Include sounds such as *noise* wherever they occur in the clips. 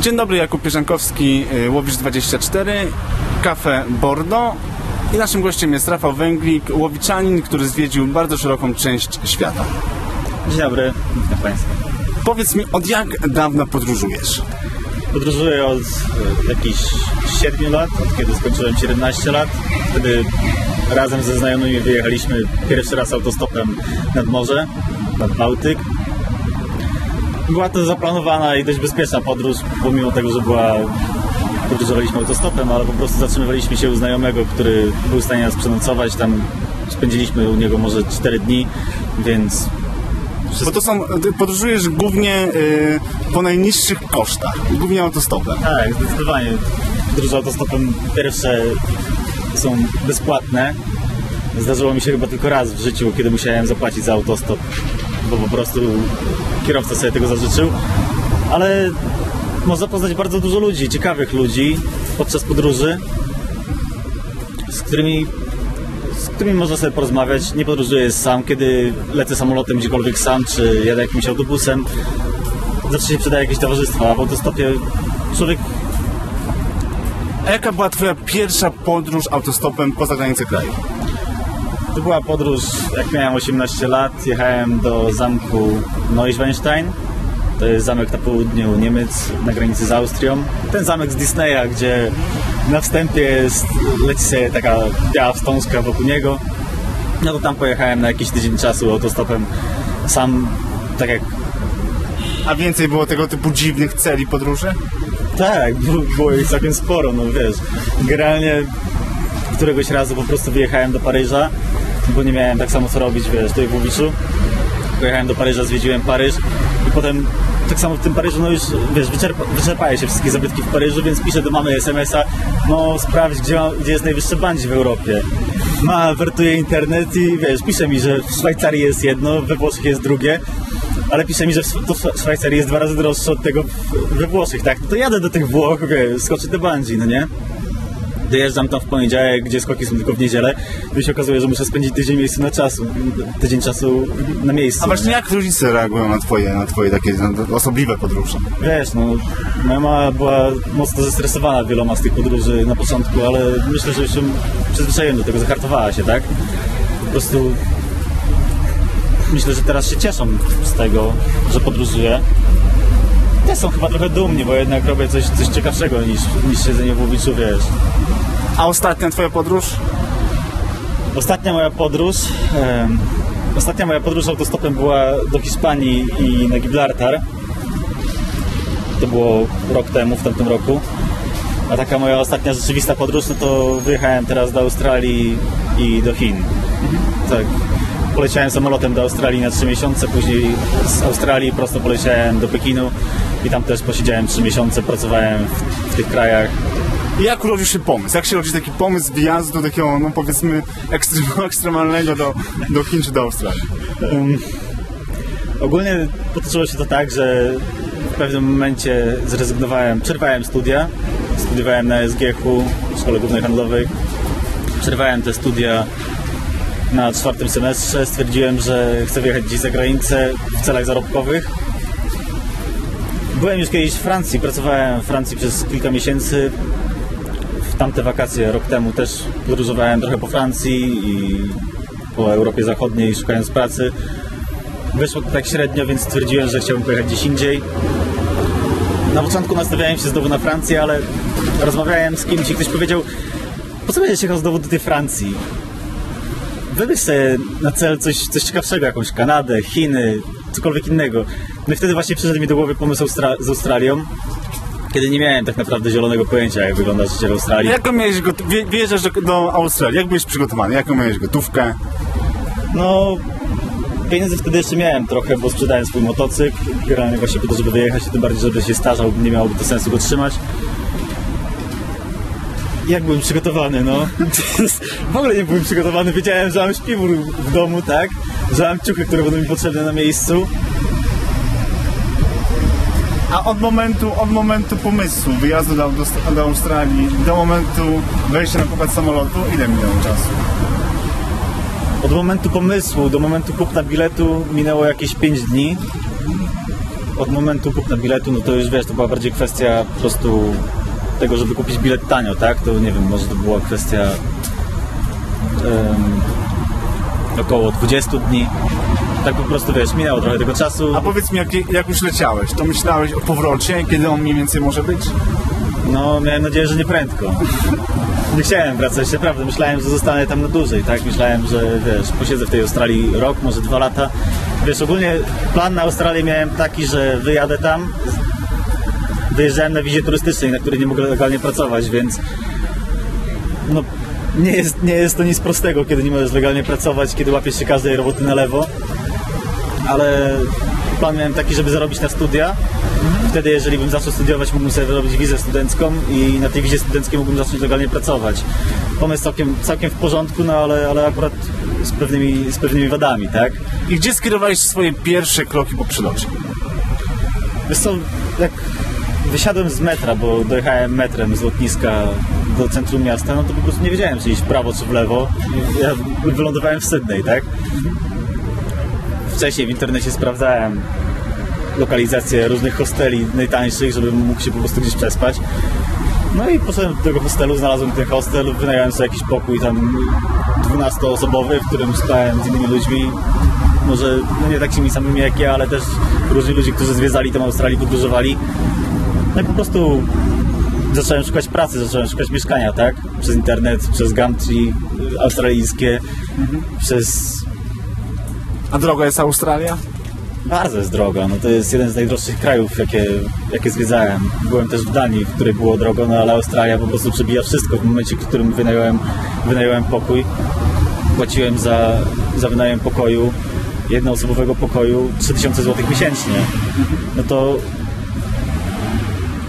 Dzień dobry, Jakub Pierzankowski, y, Łowicz24, Cafe Bordeaux. I naszym gościem jest Rafał Węglik, łowiczanin, który zwiedził bardzo szeroką część świata. Dzień dobry, witam Państwa. Powiedz mi, od jak dawna podróżujesz? Podróżuję od e, jakichś 7 lat, od kiedy skończyłem 17 lat. Wtedy razem ze znajomymi wyjechaliśmy pierwszy raz autostopem nad morze, nad Bałtyk. Była to zaplanowana i dość bezpieczna podróż, pomimo tego, że była podróżowaliśmy autostopem, ale po prostu zatrzymywaliśmy się u znajomego, który był w stanie nas przenocować. Tam spędziliśmy u niego może 4 dni, więc Bo to są, ty podróżujesz głównie y, po najniższych kosztach, głównie autostopem. Tak, zdecydowanie. Podróże autostopem pierwsze są bezpłatne. Zdarzyło mi się chyba tylko raz w życiu, kiedy musiałem zapłacić za autostop, bo po prostu kierowca sobie tego zażyczył. Ale można poznać bardzo dużo ludzi, ciekawych ludzi podczas podróży, z którymi, z którymi można sobie porozmawiać. Nie podróżuję sam, kiedy lecę samolotem gdziekolwiek sam, czy jadę jakimś autobusem. Zawsze się przydaje jakieś towarzystwo, a w autostopie człowiek A jaka była twoja pierwsza podróż autostopem poza granicę kraju? To była podróż, jak miałem 18 lat, jechałem do zamku Neuschwanstein. To jest zamek na południu Niemiec, na granicy z Austrią. Ten zamek z Disneya, gdzie na wstępie jest, leci sobie taka biała wstążka wokół niego. No to tam pojechałem na jakiś tydzień czasu autostopem. Sam, tak jak A więcej było tego typu dziwnych celi podróży? Tak, było ich całkiem sporo, no wiesz. Generalnie któregoś razu po prostu wyjechałem do Paryża, bo nie miałem tak samo co robić, wiesz, tutaj w Łowiczu. Pojechałem do Paryża, zwiedziłem Paryż i potem tak samo w tym Paryżu, no już wiesz, wyczerpa, wyczerpają się wszystkie zabytki w Paryżu, więc piszę do mamy SMS-a, no sprawdź, gdzie, gdzie jest najwyższe bungee w Europie. Ma wertuje internet i wiesz, pisze mi, że w Szwajcarii jest jedno, we Włoszech jest drugie, ale pisze mi, że to w Szwajcarii jest dwa razy droższe od tego we Włoszech, tak? No to jadę do tych Włoch, wiesz, skoczę te bungee, no nie? Dojeżdżam tam w poniedziałek, gdzie skoki są tylko w niedzielę. I się okazuje, że muszę spędzić tydzień miejscu na czasu. Tydzień czasu na miejscu. A właśnie jak rodzice reagują na twoje, na twoje takie no, osobliwe podróże? Wiesz, no, moja mama była mocno zestresowana wieloma z tych podróży na początku, ale myślę, że już się przyzwyczaiłem do tego, zahartowała się, tak? Po prostu myślę, że teraz się cieszą z tego, że podróżuję. Też są chyba trochę dumni, bo jednak robię coś, coś ciekawszego niż, niż siedzenie w Łowiczu, wiesz. A ostatnia twoja podróż? Ostatnia moja podróż, em, ostatnia moja podróż autostopem była do Hiszpanii i na Gibraltar. To było rok temu, w tamtym roku. A taka moja ostatnia rzeczywista podróż, no to wyjechałem teraz do Australii i do Chin. Tak. Poleciałem samolotem do Australii na 3 miesiące, później z Australii prosto poleciałem do Pekinu i tam też posiedziałem 3 miesiące, pracowałem w, w tych krajach. I jak urodził się pomysł? Jak się rodzi taki pomysł wyjazdu takiego, no powiedzmy, ekstrem, *laughs* ekstremalnego do, do Chin czy do Australii? Um, ogólnie potoczyło się to tak, że w pewnym momencie zrezygnowałem, przerwałem studia. Studiowałem na SGH-u, Szkole Głównej Handlowej. Przerwałem te studia na czwartym semestrze. Stwierdziłem, że chcę wyjechać gdzieś za granicę w celach zarobkowych. Byłem już kiedyś w Francji, pracowałem w Francji przez kilka miesięcy. W tamte wakacje, rok temu też podróżowałem trochę po Francji i po Europie Zachodniej szukając pracy. Wyszło to tak średnio, więc stwierdziłem, że chciałbym pojechać gdzieś indziej. Na początku nastawiałem się znowu na Francję, ale rozmawiałem z kimś i ktoś powiedział po co będziesz jechał znowu do tej Francji? Wybierz sobie na cel coś, coś ciekawszego, jakąś Kanadę, Chiny, cokolwiek innego. No i wtedy właśnie przyszedł mi do głowy pomysł Austra- z Australią, kiedy nie miałem tak naprawdę zielonego pojęcia, jak wygląda życie w Australii. Jak miałeś wie- wyjeżdżasz do, do Australii, jak byłeś przygotowany? Jaką miałeś gotówkę? No, pieniędzy wtedy jeszcze miałem trochę, bo sprzedałem swój motocykl, generalnie właśnie po to, żeby wyjechać, tym bardziej, żeby się starzał, nie miałoby to sensu go trzymać. Jak byłem przygotowany, no? *laughs* w ogóle nie byłem przygotowany, wiedziałem, że mam śpiwór w domu, tak? Że mam ciuchy, które będą mi potrzebne na miejscu. A od momentu, od momentu pomysłu wyjazdu do, do, do Australii do momentu wejścia na pokład samolotu, ile minęło czasu? Od momentu pomysłu do momentu kupna biletu minęło jakieś 5 dni. od momentu kupna biletu, no to już wiesz, to była bardziej kwestia po prostu tego, żeby kupić bilet tanio, tak? To nie wiem, może to była kwestia em, około 20 dni. Tak po prostu wiesz, minęło trochę tego czasu. A powiedz mi, jak, jak już leciałeś, to myślałeś o powrocie, kiedy on mniej więcej może być? No, miałem nadzieję, że nie prędko. *laughs* Nie chciałem wracać, naprawdę. Myślałem, że zostanę tam na dłużej, tak? Myślałem, że wiesz, posiedzę w tej Australii rok, może dwa lata. Wiesz, ogólnie plan na Australię miałem taki, że wyjadę tam. Wyjeżdżałem na wizie turystycznej, na której nie mogę legalnie pracować, więc no, nie jest, nie jest to nic prostego, kiedy nie możesz legalnie pracować, kiedy łapiesz się każdej roboty na lewo. Ale plan miałem taki, żeby zarobić na studia. Wtedy, jeżeli bym zaczął studiować, mógłbym sobie wyrobić wizę studencką i na tej wizie studenckiej mógłbym zacząć legalnie pracować. Pomysł całkiem, całkiem w porządku, no ale, ale akurat z pewnymi, z pewnymi wadami, tak? I gdzie skierowałeś swoje pierwsze kroki po przylocie? Wiesz co, jak wysiadłem z metra, bo dojechałem metrem z lotniska do centrum miasta, no to po prostu nie wiedziałem, czy iść w prawo, czy w lewo. Ja wylądowałem w Sydney, tak? Wcześniej w internecie sprawdzałem lokalizację różnych hosteli najtańszych, żebym mógł się po prostu gdzieś przespać. No i poszedłem do tego hostelu, znalazłem ten hostel, wynająłem sobie jakiś pokój tam 12-osobowy, w którym spałem z innymi ludźmi. Może no nie takimi samymi jak ja, ale też różni ludzie, którzy zwiedzali tę Australię, podróżowali. No i po prostu zacząłem szukać pracy, zacząłem szukać mieszkania, tak? Przez internet, przez Gumtree y, australijskie, przez A droga jest Australia? bardzo jest droga, no to jest jeden z najdroższych krajów, jakie, jakie zwiedzałem. Byłem też w Danii, w której było drogo, no ale Australia po prostu przebija wszystko. W momencie, w którym wynająłem, wynająłem pokój, płaciłem za, za wynajem pokoju, jednoosobowego pokoju 3000 zł miesięcznie. No to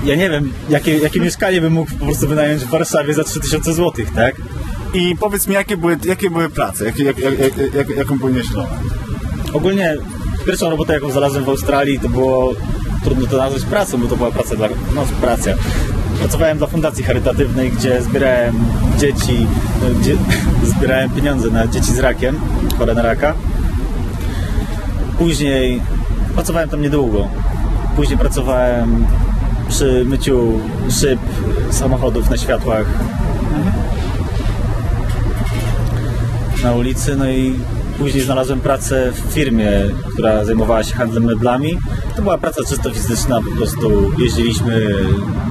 ja nie wiem, jakie, jakie mieszkanie bym mógł po prostu wynająć w Warszawie za 3000 zł, tak? I powiedz mi, jakie były, jakie były prace? Jakie, jak, jak, jak, jak, jaką? Ogólnie pierwszą robotę, jaką znalazłem w Australii, to było trudno to nazwać pracą, bo to była praca dla, no praca. Pracowałem dla fundacji charytatywnej, gdzie zbierałem dzieci, no, gdzie *laughs* zbierałem pieniądze na dzieci z rakiem, chore na raka. Później pracowałem tam niedługo. Później pracowałem przy myciu szyb samochodów na światłach na ulicy, no i później znalazłem pracę w firmie, która zajmowała się handlem meblami. To była praca czysto fizyczna, po prostu jeździliśmy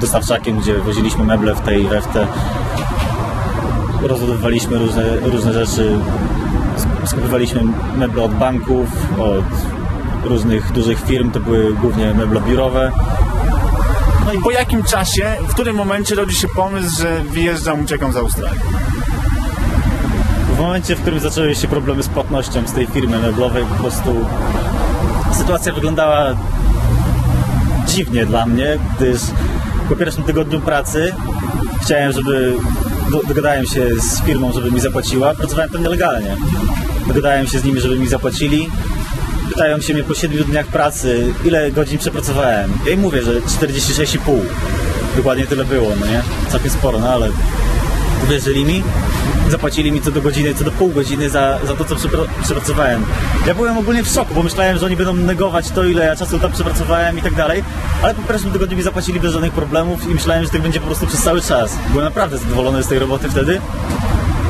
dostawczakiem, gdzie woziliśmy meble w tej we w te. Rozładowywaliśmy różne, różne rzeczy, sk- skupowaliśmy meble od banków, od różnych dużych firm, to były głównie meble biurowe. No i po jakim czasie, w którym momencie rodzi się pomysł, że wyjeżdżam, uciekam z Australii? W momencie, w którym zaczęły się problemy z płatnością z tej firmy meblowej, po prostu sytuacja wyglądała dziwnie dla mnie, gdyż po pierwszym tygodniu pracy chciałem, żeby do, dogadałem się z firmą, żeby mi zapłaciła. Pracowałem tam nielegalnie. Dogadałem się z nimi, żeby mi zapłacili. Pytają się mnie po 7 dniach pracy, ile godzin przepracowałem. Ja im mówię, że 46,5. Dokładnie tyle było, no nie? Całkiem sporo, no ale uwierzyli mi, zapłacili mi co do godziny, co do pół godziny za, za to, co przepra- przepracowałem. Ja byłem ogólnie w szoku, bo myślałem, że oni będą negować to, ile ja czasu tam przepracowałem i tak dalej, ale po pierwszym tygodniu mi zapłacili bez żadnych problemów i myślałem, że tak będzie po prostu przez cały czas. Byłem naprawdę zadowolony z tej roboty wtedy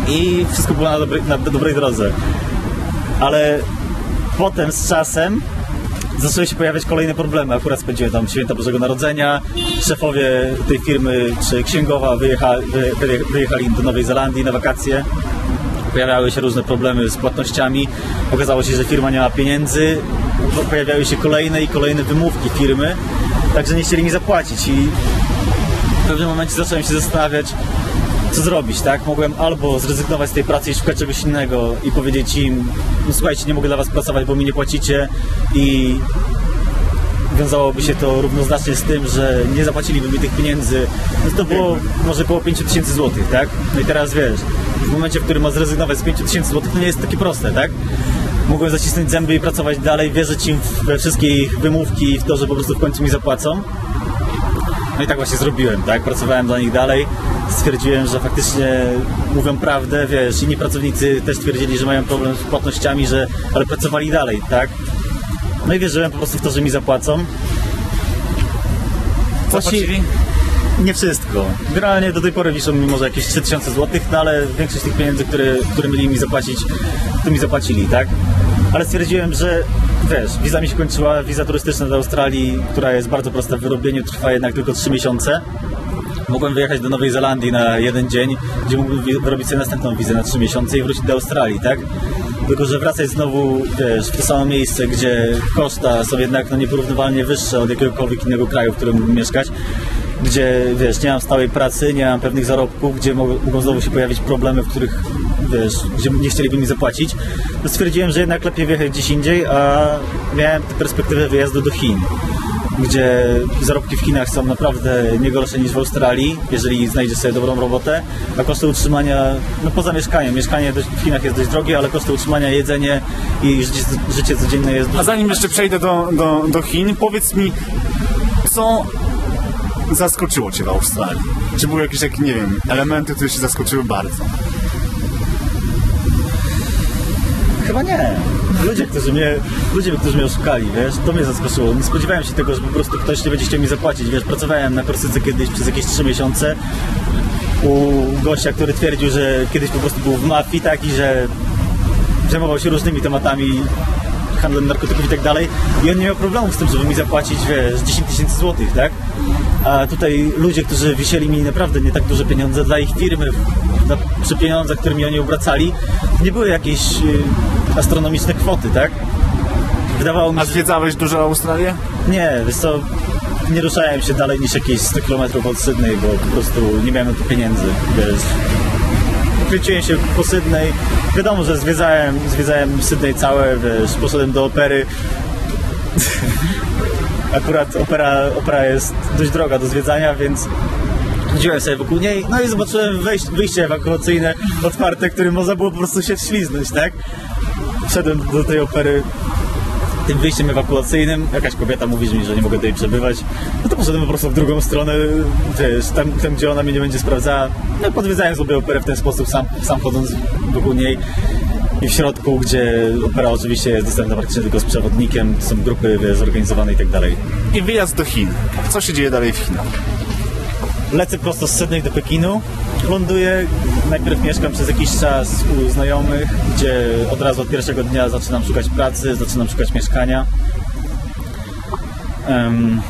i wszystko było na, dobrej- na dobrej drodze. Ale potem z czasem zaczęły się pojawiać kolejne problemy. Akurat spędziłem tam święta Bożego Narodzenia. Szefowie tej firmy, czy księgowa wyjecha, wy, wyje- wyjechali do Nowej Zelandii na wakacje. Pojawiały się różne problemy z płatnościami. Okazało się, że firma nie ma pieniędzy. Po- Pojawiały się kolejne i kolejne wymówki firmy. Także nie chcieli mi zapłacić i w pewnym momencie zacząłem się zastanawiać, co zrobić, tak? Mogłem albo zrezygnować z tej pracy i szukać czegoś innego i powiedzieć im, no słuchajcie, nie mogę dla was pracować, bo mi nie płacicie i wiązałoby się to równoznacznie z tym, że nie zapłaciliby mi tych pieniędzy, no to było może około 5 tysięcy złotych, tak? No i teraz wiesz, w momencie, w którym ma zrezygnować z 5 tysięcy złotych, to nie jest takie proste, tak? Mogłem zacisnąć zęby i pracować dalej, wierzyć im we wszystkie ich wymówki i w to, że po prostu w końcu mi zapłacą. No i tak właśnie zrobiłem, tak? Pracowałem dla nich dalej. Stwierdziłem, że faktycznie mówią prawdę, wiesz, inni pracownicy też twierdzili, że mają problem z płatnościami, że ale pracowali dalej, tak? No i wierzyłem po prostu w to, że mi zapłacą. Zapłacili? Nie wszystko. Generalnie do tej pory wiszą mi może jakieś 3000 zł, no ale większość tych pieniędzy, które, które mieli mi zapłacić, to mi zapłacili, tak? Ale stwierdziłem, że wiesz, wiza mi się kończyła, wiza turystyczna do Australii, która jest bardzo prosta w wyrobieniu, trwa jednak tylko 3 miesiące. Mogłem wyjechać do Nowej Zelandii na jeden dzień, gdzie mógłbym wyrobić sobie następną wizę na 3 miesiące i wrócić do Australii, tak? Tylko, że wracać znowu, wiesz, w to samo miejsce, gdzie koszta są jednak no, nieporównywalnie wyższe od jakiegokolwiek innego kraju, w którym mógłbym mieszkać, gdzie, wiesz, nie mam stałej pracy, nie mam pewnych zarobków, gdzie mogą znowu się pojawić problemy, w których, wiesz, gdzie nie chcieliby mi zapłacić, to stwierdziłem, że jednak lepiej wyjechać gdzieś indziej, a miałem tę perspektywę wyjazdu do Chin gdzie zarobki w Chinach są naprawdę nie gorsze niż w Australii, jeżeli znajdzie sobie dobrą robotę, a koszty utrzymania, no poza mieszkaniem, mieszkanie w Chinach jest dość drogie, ale koszty utrzymania, jedzenie i życie, życie codzienne jest A zanim jeszcze przejdę do, do, do Chin, powiedz mi, co zaskoczyło Cię w Australii? Czy były jakieś takie, nie wiem, elementy, które Cię zaskoczyły bardzo? Chyba nie. Ludzie, którzy mnie, ludzie, którzy mnie oszukali, wiesz, to mnie zaskoczyło. Nie spodziewałem się tego, że po prostu ktoś nie będzie chciał mi zapłacić, wiesz, pracowałem na Korsyce kiedyś przez jakieś 3 miesiące u gościa, który twierdził, że kiedyś po prostu był w mafii, tak, i że zajmował się różnymi tematami, handlem narkotyków i tak dalej i on nie miał problemu z tym, żeby mi zapłacić, wiesz, 10 tysięcy złotych, tak? A tutaj ludzie, którzy wisieli mi naprawdę nie tak duże pieniądze dla ich firmy, przy pieniądzach, którymi oni obracali, nie były jakieś y, astronomiczne kwoty, tak? Wydawało mi A się, że zwiedzałeś dużo Australię? nie, wiesz co, nie ruszałem się dalej niż jakieś 100 km od Sydney, bo po prostu nie miałem na to pieniędzy, wiesz. Kręciłem się po Sydney. Wiadomo, że zwiedzałem, zwiedzałem Sydney całe, wiesz, poszedłem do opery. *laughs* Akurat opera, opera jest dość droga do zwiedzania, więc chodziłem sobie wokół niej, no i zobaczyłem wejść, wyjście ewakuacyjne otwarte, którym można było po prostu się wśliznąć, tak? Wszedłem do tej opery tym wyjściem ewakuacyjnym, jakaś kobieta mówi mi, że nie mogę tutaj przebywać, no to poszedłem po prostu w drugą stronę, wiesz, tam, tam gdzie ona mnie nie będzie sprawdzała, no podwiedzałem sobie operę w ten sposób, sam, sam chodząc wokół niej i w środku, gdzie opera oczywiście jest dostępna praktycznie tylko z przewodnikiem, są grupy wiesz, zorganizowane i tak dalej. I wyjazd do Chin. Co się dzieje dalej w Chinach? Lecę prosto z Sydney do Pekinu. Ląduję, najpierw mieszkam przez jakiś czas u znajomych, gdzie od razu od pierwszego dnia zaczynam szukać pracy, zaczynam szukać mieszkania. Em,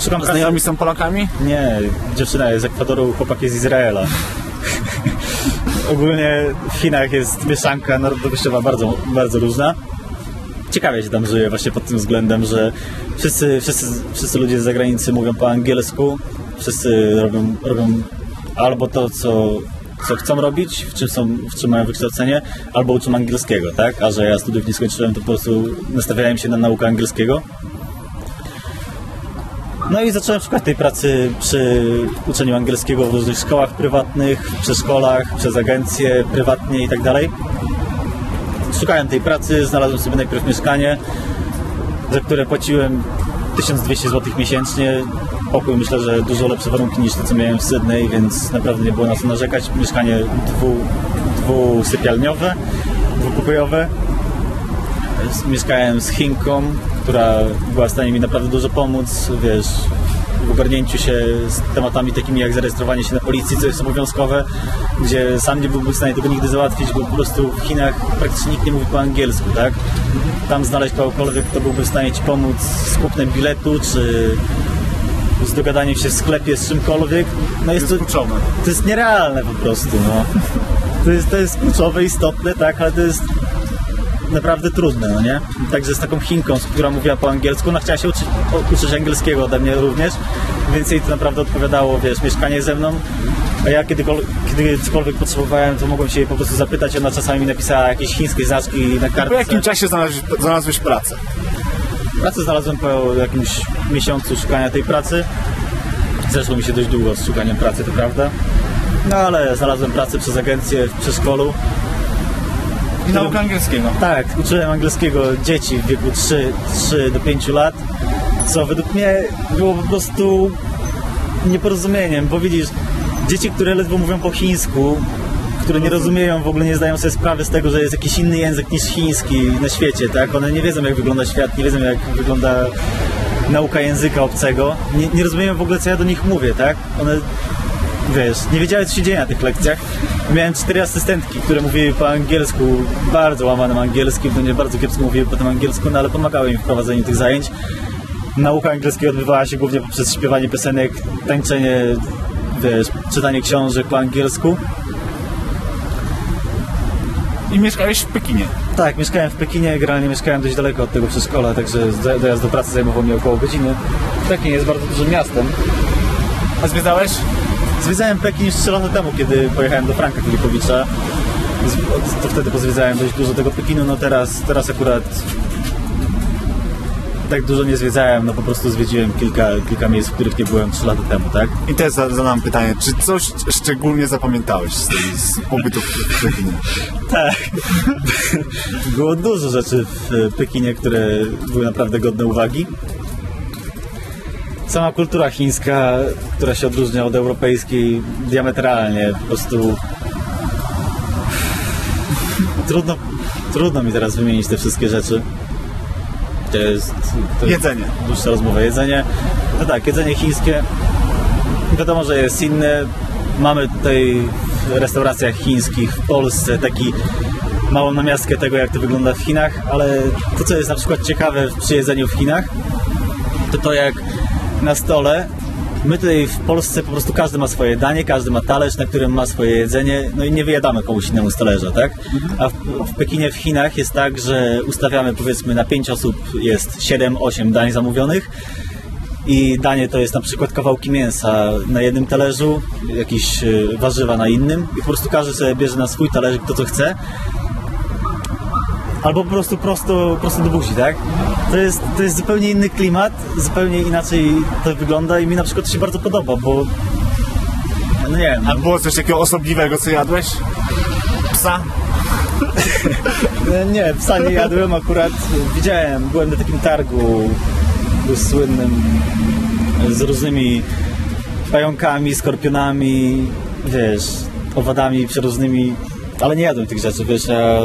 szukam pracy. Znajomi są Polakami? Nie, dziewczyna jest z Ekwadoru, chłopak jest z Izraela. *laughs* Ogólnie w Chinach jest mieszanka narodowościowa bardzo, bardzo różna. Ciekawie się tam żyje właśnie pod tym względem, że wszyscy, wszyscy, wszyscy ludzie z zagranicy mówią po angielsku, wszyscy robią, robią albo to, co, co chcą robić, w czym, są, w czym mają wykształcenie, albo uczą angielskiego, tak? A że ja studiów nie skończyłem, to po prostu nastawiałem się na naukę angielskiego. No i zacząłem szukać tej pracy przy uczeniu angielskiego w różnych szkołach prywatnych, w przedszkolach, przez agencje prywatnie i tak dalej. Szukałem tej pracy, znalazłem sobie najpierw mieszkanie, za które płaciłem 1200 zł miesięcznie. Pokój myślę, że dużo lepsze warunki niż to, co miałem w Sydney, więc naprawdę nie było na co narzekać. Mieszkanie dwu, dwusypialniowe, dwupokojowe. Mieszkałem z Chinką, która była w stanie mi naprawdę dużo pomóc, wiesz, w ogarnięciu się z tematami takimi jak zarejestrowanie się na policji, co jest obowiązkowe, gdzie sam nie byłbym w stanie tego nigdy załatwić, bo po prostu w Chinach praktycznie nikt nie mówi po angielsku, tak? Tam znaleźć kogokolwiek, kto byłby w stanie ci pomóc z kupnem biletu, czy z dogadaniem się w sklepie z czymkolwiek, no jest to, Kluczowe. to jest nierealne po prostu, no. To jest, to jest kluczowe, istotne, tak, ale to jest naprawdę trudne, no nie? Także z taką Chinką, która mówiła po angielsku, ona chciała się uczyć, uczyć angielskiego ode mnie również, więc jej to naprawdę odpowiadało, wiesz, mieszkanie ze mną, a ja kiedy cokolwiek potrzebowałem, to mogłem się jej po prostu zapytać, ona czasami mi napisała jakieś chińskie znaczki na Po kartce. jakim czasie znalazłeś, znalazłeś pracę? Pracę znalazłem po jakimś miesiącu szukania tej pracy. Zeszło mi się dość długo z szukaniem pracy, to prawda. No ale znalazłem pracę przez agencję w przedszkolu. I naukę angielskiego. Tak, uczyłem angielskiego dzieci w wieku 3, 3 do 5 lat, co według mnie było po prostu nieporozumieniem, bo widzisz, dzieci, które ledwo mówią po chińsku, które nie rozumieją, w ogóle nie zdają sobie sprawy z tego, że jest jakiś inny język niż chiński na świecie, tak? One nie wiedzą, jak wygląda świat, nie wiedzą, jak wygląda nauka języka obcego. Nie, nie rozumieją w ogóle, co ja do nich mówię, tak? One, wiesz, nie wiedziały, co się dzieje na tych lekcjach. Miałem cztery asystentki, które mówiły po angielsku, bardzo łamanym angielskim, to nie bardzo kiepsko mówiły po tym angielsku, no ale pomagały mi w prowadzeniu tych zajęć. Nauka angielskiego odbywała się głównie poprzez śpiewanie piosenek, tańczenie, wiesz, czytanie książek po angielsku. I mieszkałeś w Pekinie. Tak, mieszkałem w Pekinie, generalnie mieszkałem dość daleko od tego przedszkola, także do- dojazd do pracy zajmował mi około godziny. Pekin jest bardzo dużym miastem. A zwiedzałeś? Zwiedzałem Pekin już 3 lata temu, kiedy pojechałem do Franka Filipowicza. To wtedy pozwiedzałem dość dużo tego Pekinu, no teraz, teraz akurat tak dużo nie zwiedzałem, no po prostu zwiedziłem kilka, kilka miejsc, w których nie byłem 3 lata temu, tak? I też za- zadam pytanie, czy coś szczególnie zapamiętałeś z, tej, z pobytu w Pekinie? *laughs* Tak. *laughs* Było dużo rzeczy w Pekinie, które były naprawdę godne uwagi. Sama kultura chińska, która się odróżnia od europejskiej diametralnie, po prostu *laughs* trudno, trudno mi teraz wymienić te wszystkie rzeczy. To jest, to jest Jedzenie. dłuższa rozmowa. Jedzenie, no tak, jedzenie chińskie wiadomo, że jest inne. Mamy tutaj w restauracjach chińskich w Polsce taki małą namiastkę tego, jak to wygląda w Chinach, ale to, co jest na przykład ciekawe przy jedzeniu w Chinach, to to jak na stole My tutaj w Polsce po prostu każdy ma swoje danie, każdy ma talerz, na którym ma swoje jedzenie, no i nie wyjadamy komuś innemu z talerza, tak? A w, w Pekinie, w Chinach jest tak, że ustawiamy powiedzmy na 5 osób jest 7-8 dań zamówionych i danie to jest na przykład kawałki mięsa na jednym talerzu, jakieś y, warzywa na innym i po prostu każdy sobie bierze na swój talerzyk to, co chce. Albo po prostu prosto, prosto do buzi, tak? To jest, to jest zupełnie inny klimat, zupełnie inaczej to wygląda i mi na przykład to się bardzo podoba, bo no nie wiem, A było coś takiego osobliwego, co jadłeś? Psa? *laughs* Nie, psa nie jadłem akurat. Widziałem, byłem na takim targu słynnym z różnymi pająkami, skorpionami, wiesz, owadami przeróżnymi, ale nie jadłem tych rzeczy, wiesz, ja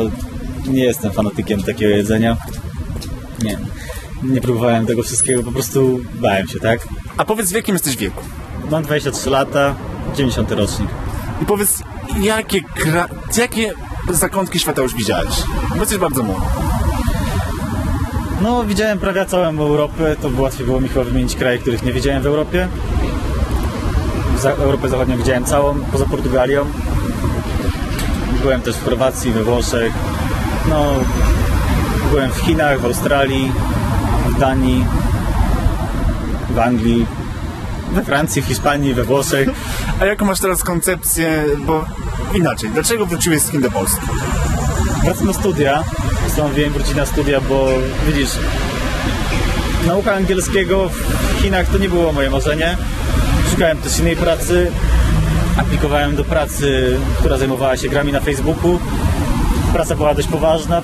nie jestem fanatykiem takiego jedzenia. Nie, nie próbowałem tego wszystkiego, po prostu bałem się, tak? A powiedz, w jakim jesteś wieku? Mam 23 lata, 90 rocznik. I powiedz, jakie, kra... jakie zakątki świata już widziałeś? Bo jesteś bardzo młody. No, widziałem prawie całą Europę, to łatwiej było mi chyba wymienić kraje, których nie widziałem w Europie. Za Europę Zachodnią widziałem całą, poza Portugalią. Byłem też w Chorwacji, we Włoszech. No, byłem w Chinach, w Australii, w Danii, w Anglii, we Francji, w Hiszpanii, we Włoszech. *laughs* A jaką masz teraz koncepcję, bo inaczej, dlaczego wróciłeś z Chin do Polski? Wracam na studia. Postanowiłem wrócić na studia, bo widzisz, nauka angielskiego w Chinach to nie było moje marzenie. Szukałem też innej pracy. Aplikowałem do pracy, która zajmowała się grami na Facebooku. Praca była dość poważna.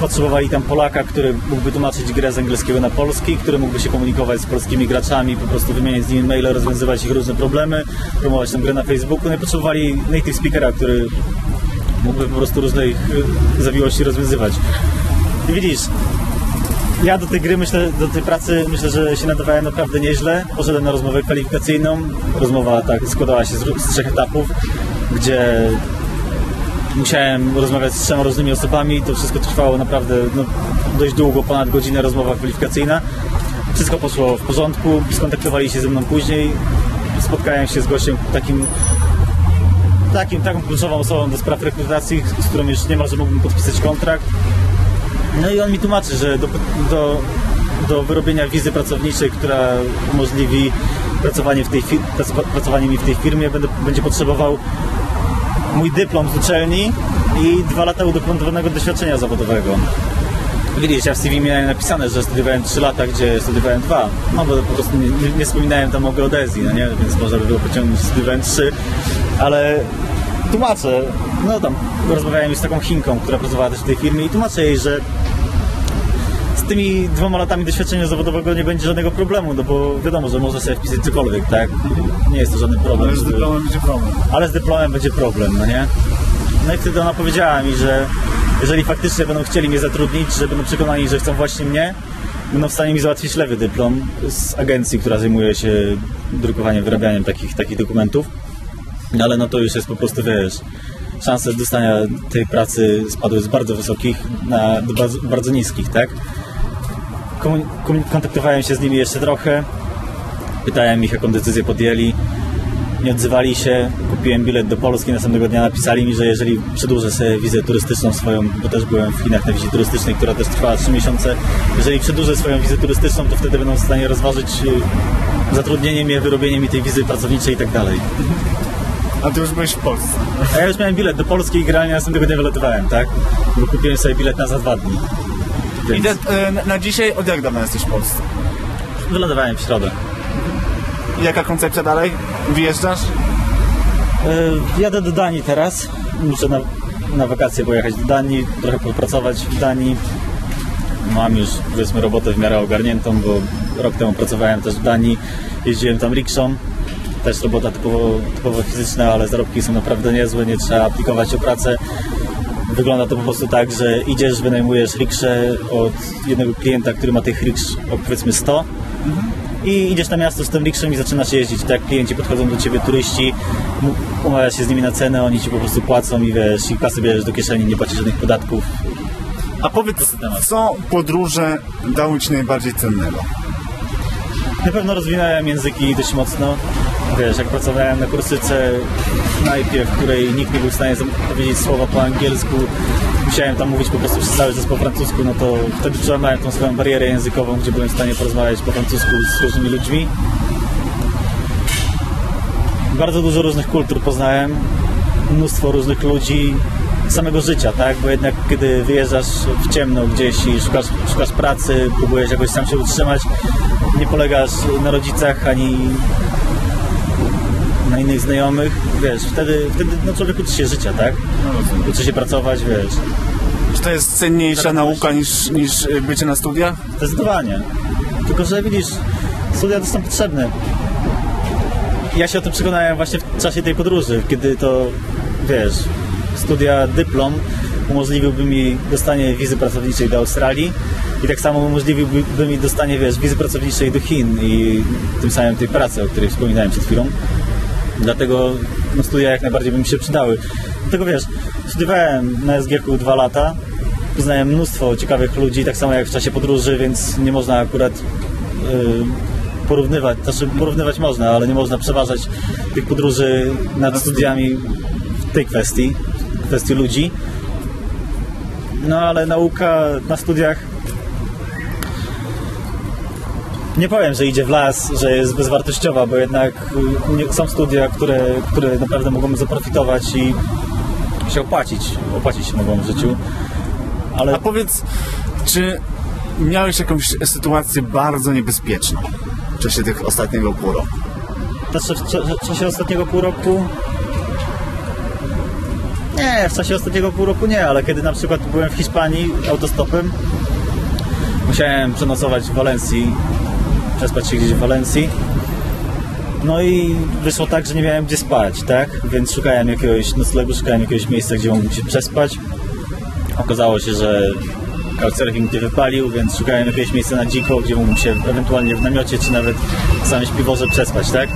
Potrzebowali tam Polaka, który mógłby tłumaczyć grę z angielskiego na polski, który mógłby się komunikować z polskimi graczami, po prostu wymieniać z nimi maile, rozwiązywać ich różne problemy, promować tę grę na Facebooku. No i potrzebowali native speakera, który mógłby po prostu różne ich y, zawiłości rozwiązywać. I widzisz, ja do tej gry myślę, do tej pracy myślę, że się nadawałem naprawdę nieźle. Poszedłem na rozmowę kwalifikacyjną. Rozmowa tak składała się z, z trzech etapów, gdzie musiałem rozmawiać z trzema różnymi osobami. To wszystko trwało naprawdę no, dość długo, ponad godzinę rozmowa kwalifikacyjna. Wszystko poszło w porządku, skontaktowali się ze mną później. Spotkałem się z gościem takim takim, taką kluczową osobą do spraw rekrutacji, z którą już nie ma, że mógłbym podpisać kontrakt. No i on mi tłumaczy, że do, do, do wyrobienia wizy pracowniczej, która umożliwi pracowanie, w tej pracowanie mi w tej firmie, będę, będzie potrzebował mój dyplom z uczelni i dwa lata udokumentowanego doświadczenia zawodowego. Widzisz, ja w CV miałem napisane, że studiowałem 3 lata, gdzie studiowałem 2. No bo po prostu nie, nie, wspominałem tam o geodezji, no nie? Więc można by było pociągnąć, studiowałem 3. Ale tłumaczę, no tam rozmawiałem już z taką Chinką, która pracowała też w tej firmie i tłumaczę jej, że z tymi dwoma latami doświadczenia zawodowego nie będzie żadnego problemu, no bo wiadomo, że można sobie wpisać cokolwiek, tak? Nie jest to żaden problem. Ale z dyplomem będzie problem. ale z dyplomem będzie problem, no nie? No i wtedy ona powiedziała mi, że jeżeli faktycznie będą chcieli mnie zatrudnić, że będą przekonani, że chcą właśnie mnie, będą w stanie mi załatwić lewy dyplom z agencji, która zajmuje się drukowaniem, wyrabianiem takich, takich dokumentów. No ale no to już jest po prostu, wiesz, szanse dostania tej pracy spadły z bardzo wysokich na bardzo, bardzo niskich, tak? Kontaktowałem się z nimi jeszcze trochę, pytałem ich, jaką decyzję podjęli. Nie odzywali się, kupiłem bilet do Polski, następnego dnia napisali mi, że jeżeli przedłużę sobie wizę turystyczną swoją, bo też byłem w Chinach na wizie turystycznej, która też trwała 3 miesiące, jeżeli przedłużę swoją wizę turystyczną, to wtedy będą w stanie rozważyć y, zatrudnienie mnie, wyrobienie mi tej wizy pracowniczej i tak dalej. A ty już byłeś w Polsce. A ja już miałem bilet do Polski i generalnie następnego dnia wylatywałem, tak? Bo kupiłem sobie bilet na za dwa dni. Więc e, na- dzisiaj od jak dawna jesteś w Polsce? wylądowałem w środę. I Jaka koncepcja dalej? Wyjeżdżasz? E, Jadę do Danii teraz. Muszę na, na wakacje pojechać do Danii, trochę popracować w Danii. Mam już powiedzmy robotę w miarę ogarniętą, bo rok temu pracowałem też w Danii. Jeździłem tam rikszą. Też robota typowo, typowo fizyczna, ale zarobki są naprawdę niezłe, nie trzeba aplikować o pracę. Wygląda to po prostu tak, że idziesz, wynajmujesz rikszę od jednego klienta, który ma tych riksz o powiedzmy 100 i idziesz na miasto z tym rikszem i zaczynasz jeździć. Tak, klienci podchodzą do ciebie, turyści, umawiasz się z nimi na cenę, oni ci po prostu płacą i wiesz, i kasy bierzesz do kieszeni, nie płacisz żadnych podatków. A powiedz, co podróże dały ci najbardziej cennego? Na pewno rozwinąłem języki dość mocno. Wiesz, jak pracowałem na kursyce w knajpie, w której nikt nie był w stanie powiedzieć słowa po angielsku, musiałem tam mówić po prostu przez cały czas po francusku, no to wtedy przełamałem tą swoją barierę językową, gdzie byłem w stanie porozmawiać po francusku z różnymi ludźmi. Bardzo dużo różnych kultur poznałem, mnóstwo różnych ludzi, samego życia, tak? Bo jednak kiedy wyjeżdżasz w ciemno gdzieś i szukasz, szukasz pracy, próbujesz jakoś sam się utrzymać, nie polegasz na rodzicach ani na innych znajomych, wiesz, wtedy, wtedy no człowiek uczy się życia, tak? Uczy się pracować, wiesz, Czy to jest cenniejsza nauka niż, niż e, bycie na studiach? zdecydowanie. Tylko, że widzisz, studia to są potrzebne. Ja się o tym przekonałem właśnie w czasie tej podróży, kiedy to, wiesz, studia dyplom umożliwiłby mi dostanie wizy pracowniczej do Australii i tak samo umożliwiłby mi dostanie, wiesz, wizy pracowniczej do Chin i tym samym tej pracy, o której wspominałem przed chwilą. Dlatego no, studia jak najbardziej by mi się przydały. Dlatego wiesz, studiowałem na SGH dwa lata, poznałem mnóstwo ciekawych ludzi, tak samo jak w czasie podróży, więc nie można akurat y, porównywać, znaczy porównywać można, ale nie można przeważać tych podróży nad studiami w tej kwestii, kwestii ludzi. No ale nauka na studiach nie powiem, że idzie w las, że jest bezwartościowa, bo jednak y, są studia, które, które naprawdę mogą zaprofitować i się opłacić, opłacić się mogą w życiu. Ale A powiedz, czy miałeś jakąś sytuację bardzo niebezpieczną w czasie tych ostatniego pół roku? W czasie ostatniego pół roku. Nie, w czasie ostatniego pół roku nie, ale kiedy na przykład byłem w Hiszpanii autostopem, musiałem przenocować w Walencji, przespać się gdzieś w Walencji. No i wyszło tak, że nie miałem gdzie spać, tak? Więc szukałem jakiegoś noclegu, szukałem jakiegoś miejsca, gdzie mógłbym się przespać. Okazało się, że couchsurfing nie wypalił, więc szukałem jakiegoś miejsca na dziko, gdzie mógłbym się ewentualnie w namiocie, czy nawet w samym śpiworze przespać, tak?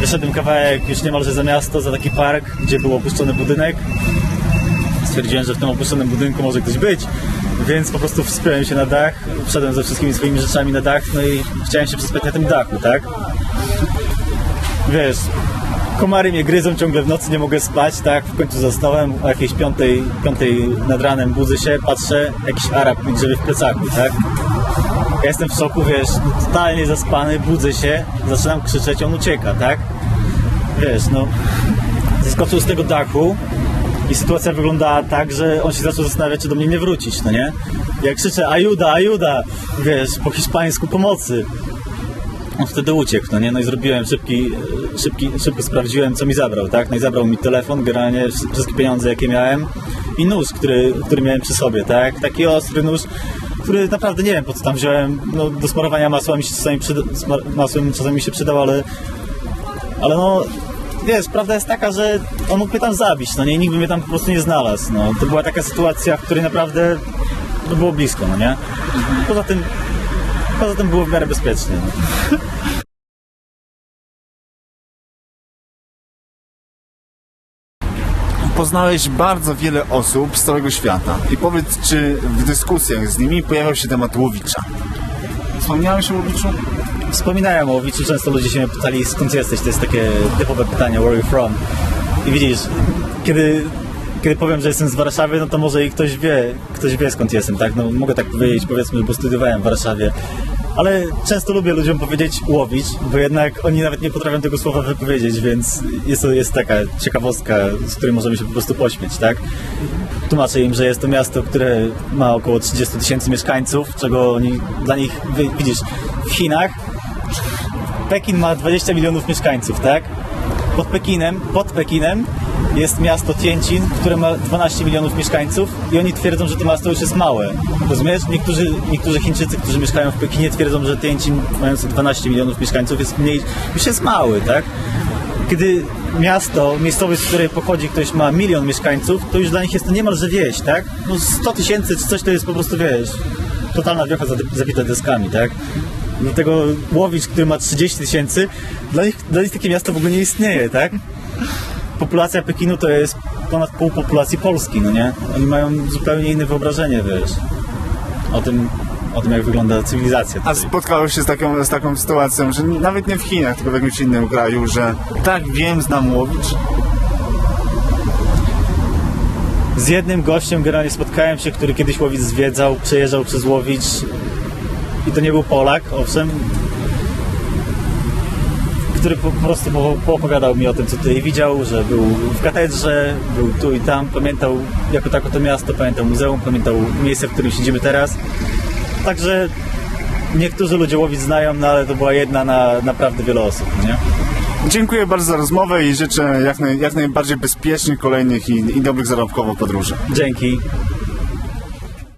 Wyszedłem kawałek już niemalże za miasto, za taki park, gdzie był opuszczony budynek. Stwierdziłem, że w tym opuszczonym budynku może ktoś być, więc po prostu wspiąłem się na dach, wszedłem ze wszystkimi swoimi rzeczami na dach, no i chciałem się przespać na tym dachu, tak? Wiesz, komary mnie gryzą ciągle w nocy, nie mogę spać, tak? W końcu zasnąłem, o jakiejś piątej, piątej nad ranem budzę się, patrzę, jakiś Arab mi grzebie w plecaku, tak? Ja jestem w szoku, wiesz, totalnie zaspany, budzę się, zaczynam krzyczeć, on ucieka, tak? Wiesz, no, zeskoczył z tego dachu i sytuacja wyglądała tak, że on się zaczął zastanawiać, czy do mnie nie wrócić, no nie? Jak krzyczę, ajuda, ajuda, wiesz, po hiszpańsku pomocy. On wtedy uciekł, no nie? No i zrobiłem szybki, szybki, szybko sprawdziłem, co mi zabrał, tak? No i zabrał mi telefon, generalnie wsz- wszystkie pieniądze, jakie miałem i nóż, który, który miałem przy sobie, tak? Taki ostry nóż, który naprawdę nie wiem, po co tam wziąłem, no do smarowania masła mi się czasami przyda, masłem czasami mi się przydał, ale ale no, wiesz, prawda jest taka, że on mógł mnie tam zabić, no nie, nikt by mnie tam po prostu nie znalazł, no. To była taka sytuacja, w której naprawdę no było blisko, no nie? Poza tym, poza tym było w miarę bezpiecznie. No. Poznałeś bardzo wiele osób z całego świata. I powiedz, czy w dyskusjach z nimi pojawiał się temat Łowicza? Wspomniałeś o Łowiczu? Wspominałem o Łowiczu, często ludzie się mnie pytali skąd jesteś, to jest takie typowe pytanie, where you from? I widzisz, kiedy, kiedy powiem, że jestem z Warszawy, no to może i ktoś wie, ktoś wie skąd jestem, tak? No mogę tak powiedzieć, powiedzmy, bo studiowałem w Warszawie. Ale często lubię ludziom powiedzieć Łowicz, bo jednak oni nawet nie potrafią tego słowa wypowiedzieć, więc jest to jest taka ciekawostka, z której możemy się po prostu pośmiać, tak? Tłumaczę im, że jest to miasto, które ma około 30 tysięcy mieszkańców, czego oni, dla nich, widzisz, w Chinach Pekin ma 20 milionów mieszkańców, tak? Pod Pekinem, pod Pekinem jest miasto Tianjin, które ma 12 milionów mieszkańców i oni twierdzą, że to miasto już jest małe. Rozumiesz? Niektórzy, niektórzy Chińczycy, którzy mieszkają w Pekinie twierdzą, że Tianjin mający 12 milionów mieszkańców jest mniej, już jest mały, tak? Kiedy miasto, miejscowość, z której pochodzi ktoś ma milion mieszkańców, to już dla nich jest to niemalże wieś, tak? No 100 tysięcy czy coś to jest po prostu, wiesz, totalna wiocha zabita deskami, tak? Do tego Łowicz, który ma 30 tysięcy, dla nich, dla nich takie miasto w ogóle nie istnieje, tak? Populacja Pekinu to jest ponad pół populacji Polski, no nie? Oni mają zupełnie inne wyobrażenie, wiesz, o tym, o tym jak wygląda cywilizacja A tutaj. spotkałeś się z taką, z taką sytuacją, że nawet nie w Chinach, tylko w jakimś innym kraju, że tak wiem, znam Łowicz. Z jednym gościem generalnie spotkałem się, który kiedyś Łowicz zwiedzał, przejeżdżał przez Łowicz i to nie był Polak, owszem, który po prostu po- poopowiadał mi o tym, co tutaj widział, że był w katedrze, był tu i tam, pamiętał jako tako to miasto, pamiętał muzeum, pamiętał miejsce, w którym siedzimy teraz. Także niektórzy ludzie Łowicz znają, no ale to była jedna na naprawdę wiele osób, nie? Dziękuję bardzo za rozmowę i życzę jak, naj, jak najbardziej bezpiecznych kolejnych i, i dobrych zarobkowo podróży. Dzięki.